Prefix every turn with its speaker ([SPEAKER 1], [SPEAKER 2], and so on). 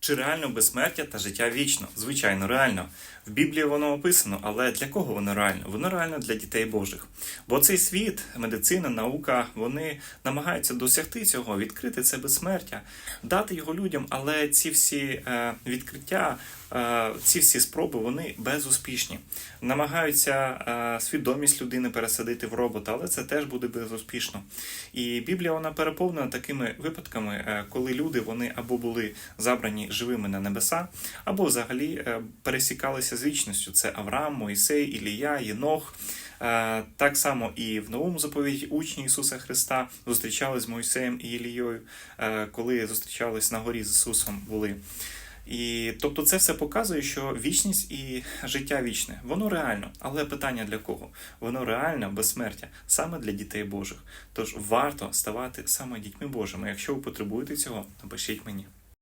[SPEAKER 1] Чи реально безсмертя та життя вічно? Звичайно, реально. В Біблії воно описано, але для кого воно реально? Воно реально для дітей Божих. Бо цей світ, медицина, наука, вони намагаються досягти цього, відкрити це безсмертя, дати його людям, але ці всі е, відкриття, е, ці всі спроби, вони безуспішні. Намагаються е, свідомість людини пересадити в робота, але це теж буде безуспішно. І Біблія вона переповнена такими випадками, коли люди вони або були забрані живими на небеса, або взагалі е, пересікалися з вічністю. Це Авраам, Мойсей, Ілія, Єнох. Е, Так само і в новому заповіті учні Ісуса Христа зустрічались з Мойсеєм і Ілією, е, коли зустрічались на горі з Ісусом були. І тобто це все показує, що вічність і життя вічне, воно реально, але питання для кого? Воно реально безсмертя саме для дітей Божих. Тож варто ставати саме дітьми Божими. Якщо ви потребуєте цього, напишіть мені.